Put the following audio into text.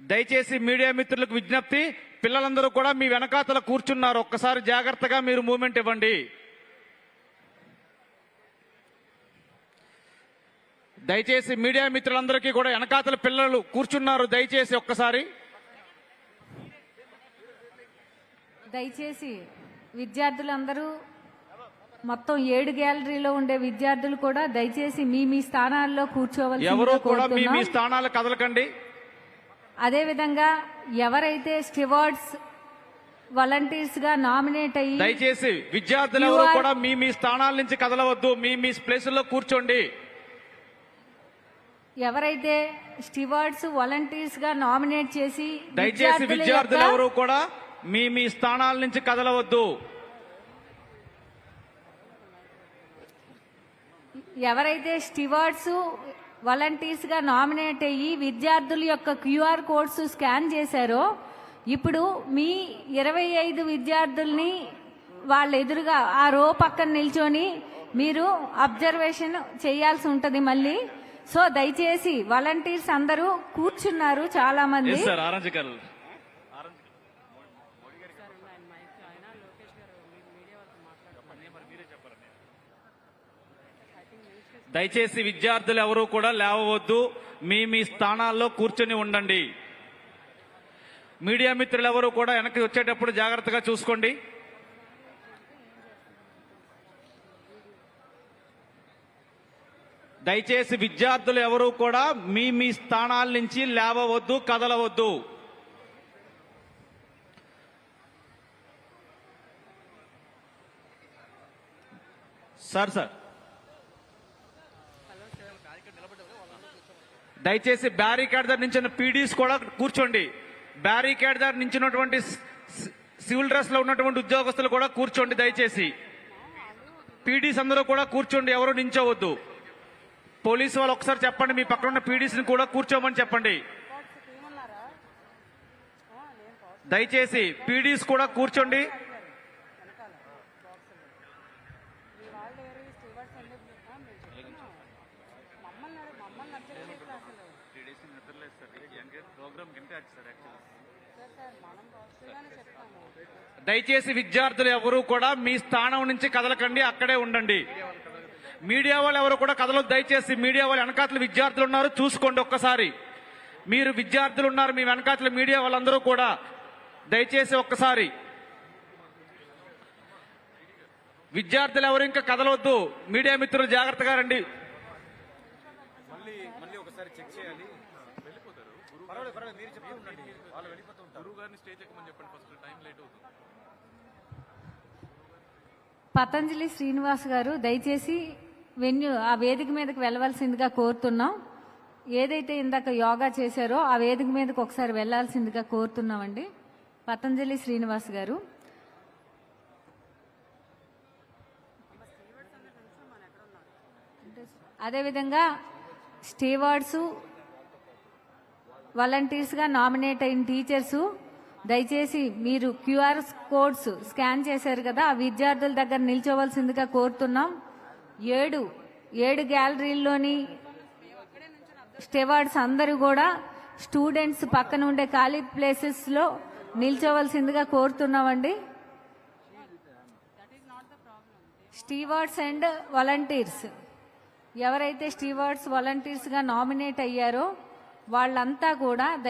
దయచేసి మీడియా మిత్రులకు విజ్ఞప్తి పిల్లలందరూ కూడా మీ వెనకాతల కూర్చున్నారు. ఒక్కసారి జాగ్రత్తగా మీరు మూమెంట్ ఇవ్వండి. దయచేసి మీడియా మిత్రులందరికీ కూడా వెనకాతల పిల్లలు కూర్చున్నారు. దయచేసి ఒక్కసారి. దయచేసి విద్యార్థులందరూ మొత్తం ఏడు గ్యాలరీలో ఉండే విద్యార్థులు కూడా దయచేసి మీ మీ స్థానాల్లో కూర్చోవలసి ఎవరు కూడా మీ మీ స్థానాలు కదలకండి. అదే విధంగా ఎవరైతే స్టివార్డ్స్ వాలంటీర్స్గా నామినేట్ అయ్యి దయచేసి విద్యార్థులు ఎవరు కూడా మీ మీ స్థానాల నుంచి కదలవద్దు. మీ మీ ప్లేసుల్లో కూర్చోండి. ఎవరైతే స్టివార్డ్స్ వాలంటీర్స్గా నామినేట్ చేసి దయచేసి విద్యార్థుల ఎవరు కూడా మీ మీ స్థానాల నుంచి కదలవద్దు. ఎవరైతే స్టివార్డ్స్ వాలంటీర్స్గా నామినేట్ అయ్యి విద్యార్థుల యొక్క క్యూఆర్ కోడ్స్ స్కాన్ చేశారో ఇప్పుడు మీ ఇరవై ఐదు విద్యార్థుల్ని వాళ్ళ ఎదురుగా ఆ రో పక్కన నిల్చొని మీరు అబ్జర్వేషన్ చేయాల్సి ఉంటుంది మళ్ళీ. సో దయచేసి వాలంటీర్స్ అందరూ కూర్చున్నారు చాలా మంది దయచేసి విద్యార్థులు ఎవరూ కూడా లేవవద్దు. మీ మీ స్థానాల్లో కూర్చొని ఉండండి. మీడియా మిత్రులు ఎవరు కూడా వెనక్కి వచ్చేటప్పుడు జాగ్రత్తగా చూసుకోండి. దయచేసి విద్యార్థులు ఎవరు కూడా మీ మీ స్థానాల నుంచి లేవవద్దు కదలవద్దు. Sir sir. దయచేసి బ్యారికేడ్ దగ్గర నించిన పీడీస్ కూడా కూర్చోండి. బ్యారికేడ్ దగ్గర నించినటువంటి సివిల్ డ్రెస్లో ఉన్నటువంటి ఉద్యోగస్తులు కూడా కూర్చోండి దయచేసి. పీడీస్ అందరూ కూడా కూర్చోండి ఎవరు నించోవద్దు. పోలీసు వాళ్ళు ఒకసారి చెప్పండి మీ పక్కన ఉన్న పీడీస్ని కూడా కూర్చోమని చెప్పండి. దయచేసి పీడీస్ కూడా కూర్చోండి. దయచేసి విద్యార్థులు ఎవరు కూడా మీ స్థానం నుంచి కదలకండి అక్కడే ఉండండి. మీడియా వాళ్ళు ఎవరు కూడా కదలొద్దు. దయచేసి మీడియా వాళ్ళు వెనకాతలు విద్యార్థులు ఉన్నారు చూసుకోండి ఒక్కసారి. మీరు విద్యార్థులు ఉన్నారు మీ వెనకాతల మీడియా వాళ్ళందరూ కూడా దయచేసి ఒక్కసారి. విద్యార్థులు ఎవరు ఇంకా కదలవద్దు మీడియా మిత్రులు జాగ్రత్తగా రండి. ఒకసారి చెక్ చేయాలి. వెళ్ళిపోతారు. పర్వాలేదు పర్వాలేదు మీరు చెప్తూ ఉండండి. వాళ్ళు వెళ్ళిపోతూ ఉంటారు. గురువు గారిని స్టేజ్ ఎక్కమని చెప్పండి ఫస్ట్ టైం లేట్ అవుతుంది. పతంజలి శ్రీనివాస్ గారు దయచేసి వెన్యూ ఆ వేదిక మీదకి వెళ్ళవలసిందిగా కోరుతున్నాం. ఏదైతే ఇందాక యోగా చేశారో ఆ వేదిక మీదకి ఒకసారి వెళ్ళాల్సిందిగా కోరుతున్నామండి. పతంజలి శ్రీనివాస్ గారు. అదేవిధంగా స్టీవార్డ్స్ వాలంటీర్స్గా నామినేట్ అయిన టీచర్సు దయచేసి మీరు క్యూఆర్ కోడ్స్ స్కాన్ చేశారు కదా ఆ విద్యార్థుల దగ్గర నిల్చోవలసిందిగా కోరుతున్నాం. ఏడు ఏడు గ్యాలరీల్లోని స్టెవార్డ్స్ అందరూ కూడా స్టూడెంట్స్ పక్కన ఉండే ఖాళీ ప్లేసెస్లో నిల్చోవలసిందిగా కోరుతున్నామండి. Stewards and volunteers. ఎవరైతే స్టీవర్డ్స్ వాలంటీర్స్గా నామినేట్ అయ్యారో వాళ్ళంతా కూడా దయ